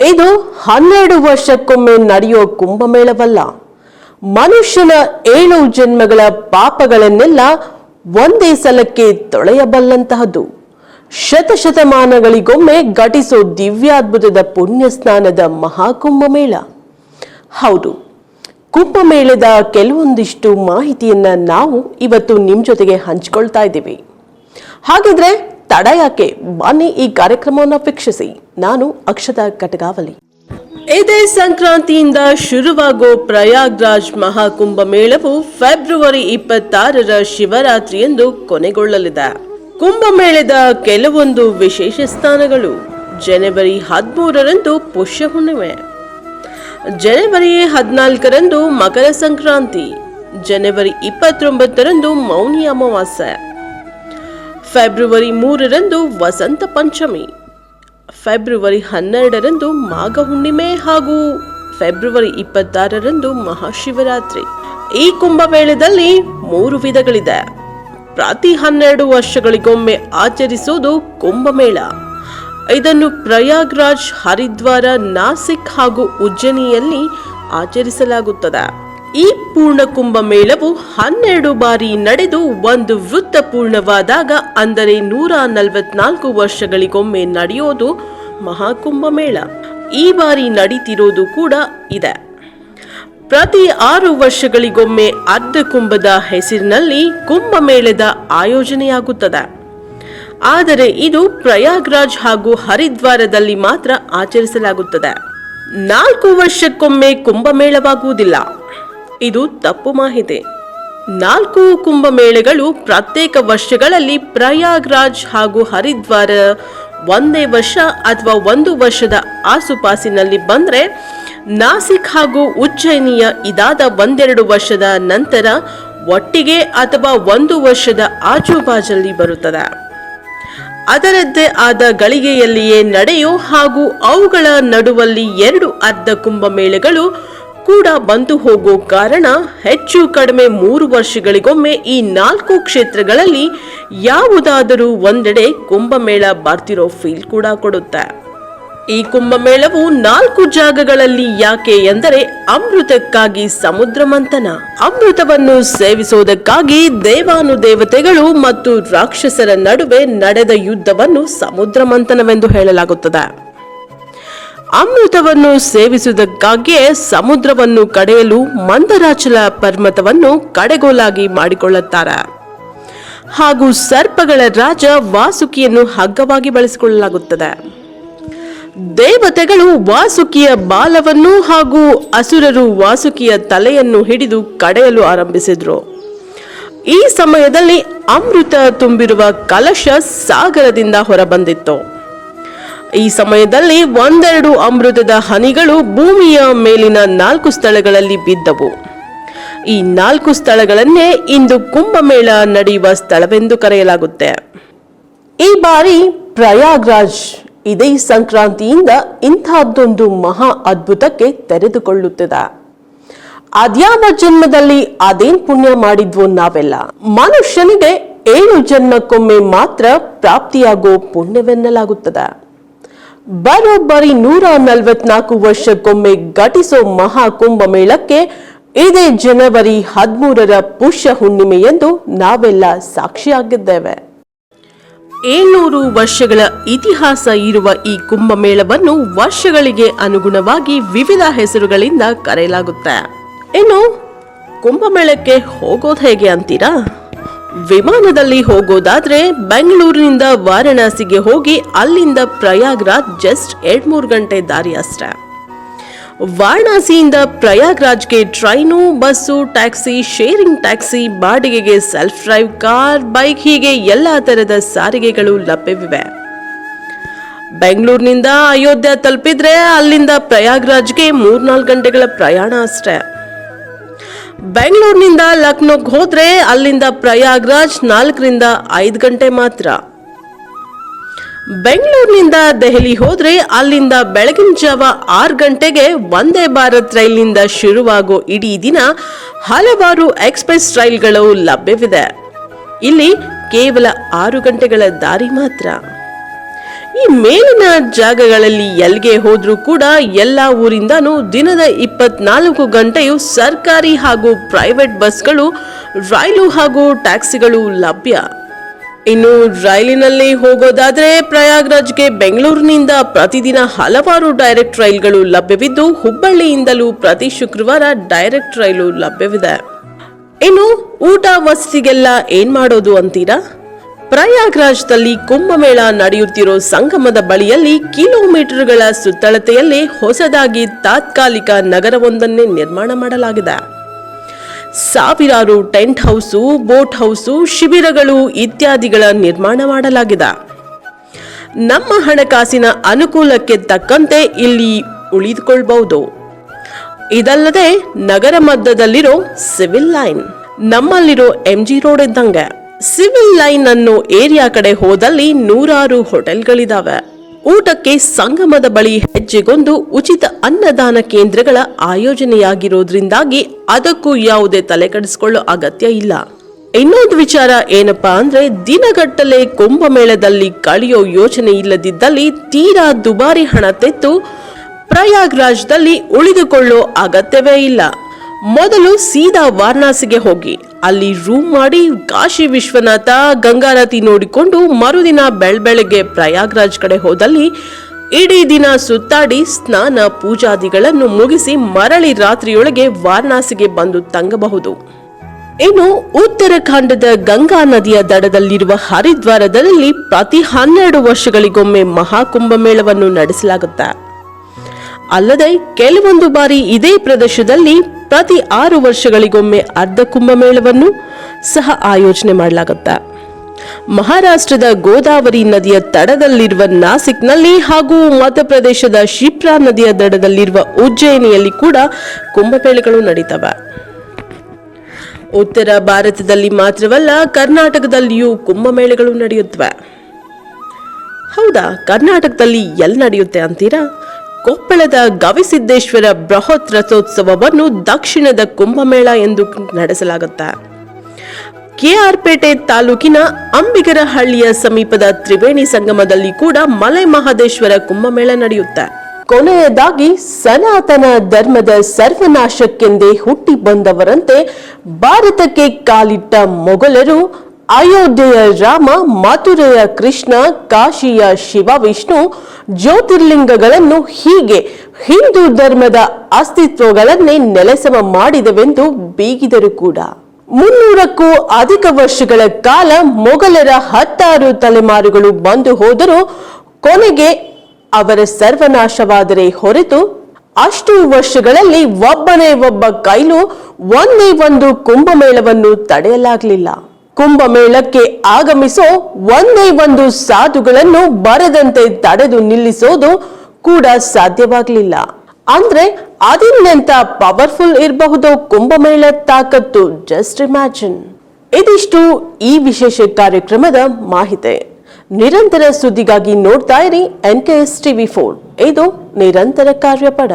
ಇದು ಹನ್ನೆರಡು ವರ್ಷಕ್ಕೊಮ್ಮೆ ನಡೆಯೋ ಕುಂಭಮೇಳವಲ್ಲ. ಮನುಷ್ಯನ ಏಳು ಜನ್ಮಗಳ ಪಾಪಗಳನ್ನೆಲ್ಲ ಒಂದೇ ಸಲಕ್ಕೆ ತೊಳೆಯಬಲ್ಲಂತಹದ್ದು ಶತಶತಮಾನಗಳಿಗೊಮ್ಮೆ ಘಟಿಸೋ ದಿವ್ಯಾದ್ಭುತದ ಪುಣ್ಯ ಸ್ನಾನದ ಮಹಾಕುಂಭಮೇಳ. ಹೌದು, ಕುಂಭಮೇಳದ ಕೆಲವೊಂದಿಷ್ಟು ಮಾಹಿತಿಯನ್ನ ನಾವು ಇವತ್ತು ನಿಮ್ ಜೊತೆಗೆ ಹಂಚ್ಕೊಳ್ತಾ ಇದ್ದೀವಿ. ಹಾಗಿದ್ರೆ ತಡ ಯಾಕೆ? ಬನ್ನಿ ಈ ಕಾರ್ಯಕ್ರಮವನ್ನು ವೀಕ್ಷಿಸಿ. ನಾನು ಅಕ್ಷತಾ ಕಟಗಾವಲಿ. ಇದೇ ಸಂಕ್ರಾಂತಿಯಿಂದ ಶುರುವಾಗೋ ಪ್ರಯಾಗ್ರಾಜ್ ಮಹಾಕುಂಭ ಮೇಳವು ಫೆಬ್ರವರಿ ಇಪ್ಪತ್ತಾರರ ಶಿವರಾತ್ರಿಯಂದು ಕೊನೆಗೊಳ್ಳಲಿದೆ. ಕುಂಭಮೇಳದ ಕೆಲವೊಂದು ವಿಶೇಷ ಸ್ಥಾನಗಳು ಜನವರಿ ಹದಿಮೂರರಂದು ಪುಷ್ಯ ಹುಣ್ಣಿಮೆ ಜನವರಿ ಹದಿನಾಲ್ಕರಂದು ಮಕರ ಸಂಕ್ರಾಂತಿ, ಜನವರಿ ಇಪ್ಪತ್ತೊಂಬತ್ತರಂದು ಮೌನಿ ಅಮಾವಾಸ್ಯೆ, ಫೆಬ್ರವರಿ ಮೂರರಂದು ವಸಂತ ಪಂಚಮಿ ಫೆಬ್ರವರಿ ಹನ್ನೆರಡರಂದು ಮಾಘ ಹುಣ್ಣಿಮೆ ಹಾಗೂ ಫೆಬ್ರವರಿ ಇಪ್ಪತ್ತಾರರಂದು ಮಹಾಶಿವರಾತ್ರಿ. ಈ ಕುಂಭಮೇಳದಲ್ಲಿ ಮೂರು ವಿಧಗಳಿದೆ. ಪ್ರತಿ ಹನ್ನೆರಡು ವರ್ಷಗಳಿಗೊಮ್ಮೆ ಆಚರಿಸೋದು ಕುಂಭಮೇಳ ಇದನ್ನು ಪ್ರಯಾಗ್ರಾಜ್ ಹರಿದ್ವಾರ ನಾಸಿಕ್ ಹಾಗೂ ಉಜ್ಜನಿಯಲ್ಲಿ ಆಚರಿಸಲಾಗುತ್ತದೆ. ಈ ಪೂರ್ಣ ಕುಂಭ ಮೇಳವು ಹನ್ನೆರಡು ಬಾರಿ ನಡೆದು ಒಂದು ವೃತ್ತ ಪೂರ್ಣವಾದಾಗ ಅಂದರೆ ನೂರ ನಲವತ್ನಾಲ್ಕು ವರ್ಷಗಳಿಗೊಮ್ಮೆ ನಡೆಯೋದು ಮಹಾಕುಂಭ ಮೇಳ. ಈ ಬಾರಿ ನಡೀತಿರೋದು ಕೂಡ ಇದೆ. ಪ್ರತಿ ಆರು ವರ್ಷಗಳಿಗೊಮ್ಮೆ ಅರ್ಧ ಕುಂಭದ ಹೆಸರಿನಲ್ಲಿ ಕುಂಭಮೇಳದ ಆಯೋಜನೆಯಾಗುತ್ತದೆ. ಆದರೆ ಇದು ಪ್ರಯಾಗ್ರಾಜ್ ಹಾಗೂ ಹರಿದ್ವಾರದಲ್ಲಿ ಮಾತ್ರ ಆಚರಿಸಲಾಗುತ್ತದೆ. ನಾಲ್ಕು ವರ್ಷಕ್ಕೊಮ್ಮೆ ಕುಂಭಮೇಳವಾಗುವುದಿಲ್ಲ ಇದು ತಪ್ಪು ಮಾಹಿತಿ. ನಾಲ್ಕು ಕುಂಭಮೇಳಗಳು ಪ್ರತ್ಯೇಕ ವರ್ಷಗಳಲ್ಲಿ ಪ್ರಯಾಗ್ರಾಜ್ ಹಾಗೂ ಹರಿದ್ವಾರ ಒಂದೇ ವರ್ಷ ಅಥವಾ ಒಂದು ವರ್ಷದ ಆಸುಪಾಸಿನಲ್ಲಿ ಬಂದರೆ ನಾಸಿಕ್ ಹಾಗೂ ಉಜ್ಜಯಿನಿಯ ಇದಾದ ಒಂದೆರಡು ವರ್ಷದ ನಂತರ ಒಟ್ಟಿಗೆ ಅಥವಾ ಒಂದು ವರ್ಷದ ಆಜುಬಾಜಲ್ಲಿ ಬರುತ್ತದೆ. ಅದರದ್ದೇ ಆದ ಗಳಿಗೆಯಲ್ಲಿಯೇ ನಡೆಯೋ ಹಾಗೂ ಅವುಗಳ ನಡುವಲ್ಲಿ ಎರಡು ಅರ್ಧ ಕುಂಭಮೇಳಗಳು ಕೂಡ ಬಂದು ಹೋಗೋ ಕಾರಣ ಹೆಚ್ಚು ಕಡಿಮೆ ಮೂರು ವರ್ಷಗಳಿಗೊಮ್ಮೆ ಈ ನಾಲ್ಕು ಕ್ಷೇತ್ರಗಳಲ್ಲಿ ಯಾವುದಾದರೂ ಒಂದೆಡೆ ಕುಂಭಮೇಳ ಬರ್ತಿರೋ ಫೀಲ್ ಕೂಡ ಕೊಡುತ್ತೆ. ಈ ಕುಂಭಮೇಳವು ನಾಲ್ಕು ಜಾಗಗಳಲ್ಲಿ ಯಾಕೆ ಎಂದರೆ ಅಮೃತಕ್ಕಾಗಿ ಸಮುದ್ರ ಮಂಥನ. ಅಮೃತವನ್ನು ಸೇವಿಸುವುದಕ್ಕಾಗಿ ದೇವಾನುದೇವತೆಗಳು ಮತ್ತು ರಾಕ್ಷಸರ ನಡುವೆ ನಡೆದ ಯುದ್ಧವನ್ನು ಸಮುದ್ರ ಮಂಥನವೆಂದು ಹೇಳಲಾಗುತ್ತದೆ. ಅಮೃತವನ್ನು ಸೇವಿಸುವುದಕ್ಕಾಗಿಯೇ ಸಮುದ್ರವನ್ನು ಕಡೆಯಲು ಮಂದರಾಚಲ ಪರ್ವತವನ್ನು ಕಡೆಗೋಲಾಗಿ ಮಾಡಿಕೊಳ್ಳುತ್ತಾರೆ. ಹಾಗೂ ಸರ್ಪಗಳ ರಾಜ ವಾಸುಕಿಯನ್ನು ಹಗ್ಗವಾಗಿ ಬಳಸಿಕೊಳ್ಳಲಾಗುತ್ತದೆ. ದೇವತೆಗಳು ವಾಸುಕಿಯ ಬಾಲವನ್ನು ಹಾಗೂ ಅಸುರರು ವಾಸುಕಿಯ ತಲೆಯನ್ನು ಹಿಡಿದು ಕಡೆಯಲು ಆರಂಭಿಸಿದರು. ಈ ಸಮಯದಲ್ಲಿ ಅಮೃತ ತುಂಬಿರುವ ಕಲಶ ಸಾಗರದಿಂದ ಹೊರಬಂದಿತ್ತು. ಈ ಸಮಯದಲ್ಲಿ ಒಂದೆರಡು ಅಮೃತದ ಹನಿಗಳು ಭೂಮಿಯ ಮೇಲಿನ ನಾಲ್ಕು ಸ್ಥಳಗಳಲ್ಲಿ ಬಿದ್ದವು. ಈ ನಾಲ್ಕು ಸ್ಥಳಗಳನ್ನೇ ಇಂದು ಕುಂಭಮೇಳ ನಡೆಯುವ ಸ್ಥಳವೆಂದು ಕರೆಯಲಾಗುತ್ತೆ. ಈ ಬಾರಿ ಪ್ರಯಾಗ್ರಾಜ್ ಇದೇ ಸಂಕ್ರಾಂತಿಯಿಂದ ಇಂಥದ್ದೊಂದು ಮಹಾ ಅದ್ಭುತಕ್ಕೆ ತೆರೆದುಕೊಳ್ಳುತ್ತದೆ. ಅದ್ಯಾವ ಜನ್ಮದಲ್ಲಿ ಅದೇನ್ ಪುಣ್ಯ ಮಾಡಿದ್ವೋ ನಾವೆಲ್ಲ. ಮನುಷ್ಯನಿಗೆ ಏಳು ಜನ್ಮಕ್ಕೊಮ್ಮೆ ಮಾತ್ರ ಪ್ರಾಪ್ತಿಯಾಗೋ ಪುಣ್ಯವೆನ್ನಲಾಗುತ್ತದೆ. ಬರೋಬ್ಬರಿ ನೂರ ನಲವತ್ನಾಲ್ಕು ವರ್ಷಕ್ಕೊಮ್ಮೆ ಘಟಿಸೋ ಮಹಾ ಕುಂಭಮೇಳಕ್ಕೆ ಇದೇ ಜನವರಿ ಹದಿಮೂರರ ಪುಷ್ಯ ಹುಣ್ಣಿಮೆ ಎಂದು ನಾವೆಲ್ಲ ಸಾಕ್ಷಿಯಾಗಿದ್ದೇವೆ. ಏಳ್ನೂರು ವರ್ಷಗಳ ಇತಿಹಾಸ ಇರುವ ಈ ಕುಂಭಮೇಳವನ್ನು ವರ್ಷಗಳಿಗೆ ಅನುಗುಣವಾಗಿ ವಿವಿಧ ಹೆಸರುಗಳಿಂದ ಕರೆಯಲಾಗುತ್ತೆ. ಇನ್ನು ಕುಂಭಮೇಳಕ್ಕೆ ಹೋಗೋದು ಹೇಗೆ ಅಂತೀರಾ? ವಿಮಾನದಲ್ಲಿ ಹೋಗೋದಾದ್ರೆ ಬೆಂಗಳೂರಿನಿಂದ ವಾರಣಾಸಿಗೆ ಹೋಗಿ ಅಲ್ಲಿಂದ ಪ್ರಯಾಗ್ರಾಜ್ ಜಸ್ಟ್ ಎರಡ್ ಮೂರು ಗಂಟೆ ದಾರಿ ಅಷ್ಟೇ. ವಾರಣಾಸಿಯಿಂದ ಪ್ರಯಾಗ್ರಾಜ್ಗೆ train, bus, taxi sharing taxi, ಬಾಡಿಗೆಗೆ ಸೆಲ್ಫ್ ಡ್ರೈವ್ ಕಾರ್ ಬೈಕ್ ಹೀಗೆ ಎಲ್ಲ ತರದ ಸಾರಿಗೆಗಳು ಲಭ್ಯವಿವೆ. ಬೆಂಗಳೂರಿನಿಂದ ಅಯೋಧ್ಯ ತಲುಪಿದ್ರೆ ಅಲ್ಲಿಂದ ಪ್ರಯಾಗ್ರಾಜ್ಗೆ ಮೂರ್ನಾಲ್ಕು ಗಂಟೆಗಳ ಪ್ರಯಾಣ ಅಷ್ಟೇ. ಬೆಂಗಳೂರಿನಿಂದ ಲಕ್ನೋಗೆ ಹೋದ್ರೆ ಅಲ್ಲಿಂದ ಪ್ರಯಾಗ್ರಾಜ್ ನಾಲ್ಕರಿಂದ ಐದು ಗಂಟೆ ಮಾತ್ರ. ಬೆಂಗಳೂರಿನಿಂದ ದೆಹಲಿ ಹೋದ್ರೆ ಅಲ್ಲಿಂದ ಬೆಳಗಿನ ಜಾವ ಆರು ಗಂಟೆಗೆ ವಂದೇ ಭಾರತ್ ರೈಲಿನಿಂದ ಶುರುವಾಗೋ ಇಡೀ ದಿನ ಹಲವಾರು ಎಕ್ಸ್ಪ್ರೆಸ್ ರೈಲ್ಗಳು ಲಭ್ಯವಿದೆ. ಇಲ್ಲಿ ಕೇವಲ ಆರು ಗಂಟೆಗಳ ದಾರಿ ಮಾತ್ರ. ಈ ಮೇಲಿನ ಜಾಗಗಳಲ್ಲಿ ಎಲ್ಲಿಗೆ ಹೋದ್ರೂ ಕೂಡ ಎಲ್ಲ ಊರಿಂದಾನು ದಿನದ ಇಪ್ಪತ್ನಾಲ್ಕು ಗಂಟೆಯು ಸರ್ಕಾರಿ ಹಾಗೂ ಪ್ರೈವೇಟ್ ಬಸ್ಗಳು, ರೈಲು ಹಾಗೂ ಟ್ಯಾಕ್ಸಿಗಳು ಲಭ್ಯ. ಇನ್ನು ರೈಲಿನಲ್ಲಿ ಹೋಗೋದಾದ್ರೆ ಪ್ರಯಾಗ್ರಾಜ್ಗೆ ಬೆಂಗಳೂರಿನಿಂದ ಪ್ರತಿದಿನ ಹಲವಾರು ಡೈರೆಕ್ಟ್ ರೈಲ್ಗಳು ಲಭ್ಯವಿದ್ದು, ಹುಬ್ಬಳ್ಳಿಯಿಂದಲೂ ಪ್ರತಿ ಶುಕ್ರವಾರ ಡೈರೆಕ್ಟ್ ರೈಲು ಲಭ್ಯವಿದೆ. ಇನ್ನು ಊಟ ವಸತಿಗೆಲ್ಲ ಏನ್ ಮಾಡೋದು ಅಂತೀರಾ? ಪ್ರಯಾಗ್ರಾಜ್ದಲ್ಲಿ ಕುಂಭಮೇಳ ನಡೆಯುತ್ತಿರೋ ಸಂಗಮದ ಬಳಿಯಲ್ಲಿ ಕಿಲೋಮೀಟರ್ಗಳ ಸುತ್ತಳತೆಯಲ್ಲಿ ಹೊಸದಾಗಿ ತಾತ್ಕಾಲಿಕ ನಗರವೊಂದನ್ನೇ ನಿರ್ಮಾಣ ಮಾಡಲಾಗಿದೆ. ಸಾವಿರಾರು ಟೆಂಟ್ ಹೌಸು, ಬೋಟ್ ಹೌಸು, ಶಿಬಿರಗಳು ಇತ್ಯಾದಿಗಳ ನಿರ್ಮಾಣ ಮಾಡಲಾಗಿದೆ. ನಮ್ಮ ಹಣಕಾಸಿನ ಅನುಕೂಲಕ್ಕೆ ತಕ್ಕಂತೆ ಇಲ್ಲಿ ಉಳಿದುಕೊಳ್ಬಹುದು. ಇದಲ್ಲದೆ ನಗರ ಮಧ್ಯದಲ್ಲಿರೋ ಸಿವಿಲ್ ಲೈನ್, ನಮ್ಮಲ್ಲಿರೋ ಎಂಜಿ ರೋಡ್ ಇದ್ದಂಗೆ. ಸಿವಿಲ್ ಲೈನ್ ಅನ್ನೋ ಏರಿಯಾ ಕಡೆ ಹೋದಲ್ಲಿ ನೂರಾರು ಹೋಟೆಲ್ಗಳಿದಾವೆ. ಊಟಕ್ಕೆ ಸಂಗಮದ ಬಳಿ ಹೆಜ್ಜೆಗೊಂದು ಉಚಿತ ಅನ್ನದಾನ ಕೇಂದ್ರಗಳ ಆಯೋಜನೆಯಾಗಿರೋದ್ರಿಂದಾಗಿ ಅದಕ್ಕೂ ಯಾವುದೇ ತಲೆ ಕೆಡಿಸ್ಕೊಳ್ಳೋ ಅಗತ್ಯ ಇಲ್ಲ. ಇನ್ನೊಂದು ವಿಚಾರ ಏನಪ್ಪಾ ಅಂದ್ರೆ ದಿನಗಟ್ಟಲೆ ಕುಂಭಮೇಳದಲ್ಲಿ ಕಳೆಯೋ ಯೋಚನೆ ಇಲ್ಲದಿದ್ದಲ್ಲಿ ತೀರಾ ದುಬಾರಿ ಹಣ ತೆತ್ತು ಪ್ರಯಾಗ್ರಾಜ್ದಲ್ಲಿ ಉಳಿದುಕೊಳ್ಳೋ ಅಗತ್ಯವೇ ಇಲ್ಲ. ಮೊದಲು ಸೀದಾ ವಾರಣಾಸಿಗೆ ಹೋಗಿ ಅಲ್ಲಿ ರೂಮ್ ಮಾಡಿ ಕಾಶಿ ವಿಶ್ವನಾಥ ಗಂಗಾರತಿ ನೋಡಿಕೊಂಡು ಮರುದಿನ ಬೆಳಬೆಳಗ್ಗೆ ಪ್ರಯಾಗ್ರಾಜ್ ಕಡೆ ಹೋದಲ್ಲಿ ಇಡೀ ದಿನ ಸುತ್ತಾಡಿ ಸ್ನಾನ ಪೂಜಾದಿಗಳನ್ನು ಮುಗಿಸಿ ಮರಳಿ ರಾತ್ರಿಯೊಳಗೆ ವಾರಣಾಸಿಗೆ ಬಂದು ತಂಗಬಹುದು. ಇನ್ನು ಉತ್ತರಾಖಂಡದ ಗಂಗಾ ನದಿಯ ದಡದಲ್ಲಿರುವ ಹರಿದ್ವಾರದಲ್ಲಿ ಪ್ರತಿ ಹನ್ನೆರಡು ವರ್ಷಗಳಿಗೊಮ್ಮೆ ಮಹಾಕುಂಭಮೇಳವನ್ನು ನಡೆಸಲಾಗುತ್ತೆ ಅಲ್ಲದೆ ಕೆಲವೊಂದು ಬಾರಿ ಇದೇ ಪ್ರದೇಶದಲ್ಲಿ ಪ್ರತಿ ಆರು ವರ್ಷಗಳಿಗೊಮ್ಮೆ ಅರ್ಧ ಕುಂಭಮೇಳವನ್ನು ಸಹ ಆಯೋಜನೆ ಮಾಡಲಾಗುತ್ತೆ. ಮಹಾರಾಷ್ಟ್ರದ ಗೋದಾವರಿ ನದಿಯ ತಡದಲ್ಲಿರುವ ನಾಸಿಕ್ನಲ್ಲಿ ಹಾಗೂ ಮಧ್ಯಪ್ರದೇಶದ ಶಿಪ್ರಾ ನದಿಯ ದಡದಲ್ಲಿರುವ ಉಜ್ಜಯಿನಿಯಲ್ಲಿ ಕೂಡ ಕುಂಭಮೇಳಗಳು ನಡೀತವೆ. ಉತ್ತರ ಭಾರತದಲ್ಲಿ ಮಾತ್ರವಲ್ಲ, ಕರ್ನಾಟಕದಲ್ಲಿಯೂ ಕುಂಭಮೇಳಗಳು ನಡೆಯುತ್ತವೆ. ಹೌದಾ, ಕರ್ನಾಟಕದಲ್ಲಿ ಎಲ್ಲಿ ನಡೆಯುತ್ತೆ ಅಂತೀರಾ? ಕೊಪ್ಪಳದ ಗವಿಸಿದ್ದೇಶ್ವರ ಬೃಹತ್ ರಥೋತ್ಸವವನ್ನು ದಕ್ಷಿಣದ ಕುಂಭಮೇಳ ಎಂದು ನಡೆಸಲಾಗುತ್ತೆ. ಕೆಆರ್ಪೇಟೆ ತಾಲೂಕಿನ ಅಂಬಿಗರಹಳ್ಳಿಯ ಸಮೀಪದ ತ್ರಿವೇಣಿ ಸಂಗಮದಲ್ಲಿ ಕೂಡ ಮಲೆ ಮಹದೇಶ್ವರ ಕುಂಭಮೇಳ ನಡೆಯುತ್ತೆ. ಕೊನೆಯದಾಗಿ ಸನಾತನ ಧರ್ಮದ ಸರ್ವನಾಶಕ್ಕೆಂದೇ ಹುಟ್ಟಿ ಬಂದವರಂತೆ ಭಾರತಕ್ಕೆ ಕಾಲಿಟ್ಟ ಮೊಘಲರು ಅಯೋಧ್ಯೆಯ ರಾಮ, ಮಥುರೆಯ ಕೃಷ್ಣ, ಕಾಶಿಯ ಶಿವ, ವಿಷ್ಣು ಜ್ಯೋತಿರ್ಲಿಂಗಗಳನ್ನು ಹೀಗೆ ಹಿಂದೂ ಧರ್ಮದ ಅಸ್ತಿತ್ವಗಳನ್ನೇ ನೆಲೆಸಮ ಮಾಡಿದವೆಂದು ಬೀಗಿದರು ಕೂಡ. ಮುನ್ನೂರಕ್ಕೂ ಅಧಿಕ ವರ್ಷಗಳ ಕಾಲ ಮೊಘಲರ ಹತ್ತಾರು ತಲೆಮಾರುಗಳು ಬಂದು ಹೋದರೂ ಕೊನೆಗೆ ಅವರ ಸರ್ವನಾಶವಾದರೆ ಹೊರತು ಅಷ್ಟು ವರ್ಷಗಳಲ್ಲಿ ಒಬ್ಬನೇ ಒಬ್ಬ ಕೈಲು ಒಂದೇ ಒಂದು ಕುಂಭಮೇಳವನ್ನು ತಡೆಯಲಾಗಲಿಲ್ಲ. ಕುಂಭಮೇಳಕ್ಕೆ ಆಗಮಿಸೋ ಒಂದೇ ಒಂದು ಸಾಧುಗಳನ್ನು ಬರದಂತೆ ತಡೆದು ನಿಲ್ಲಿಸೋದು ಕೂಡ ಸಾಧ್ಯವಾಗಲಿಲ್ಲ. ಅಂದ್ರೆ ಅದಿನ್ನೆಂತ ಪವರ್ಫುಲ್ ಇರಬಹುದು ಕುಂಭಮೇಳ ತಾಕತ್ತು ಜಸ್ಟ್ ಇಮ್ಯಾಜಿನ್ ಇದಿಷ್ಟು ಈ ವಿಶೇಷ ಕಾರ್ಯಕ್ರಮದ ಮಾಹಿತಿ. ನಿರಂತರ ಸುದ್ದಿಗಾಗಿ ನೋಡ್ತಾ ಇರಿ N K S TV four ಇದು ನಿರಂತರ ಕಾರ್ಯಪಡ.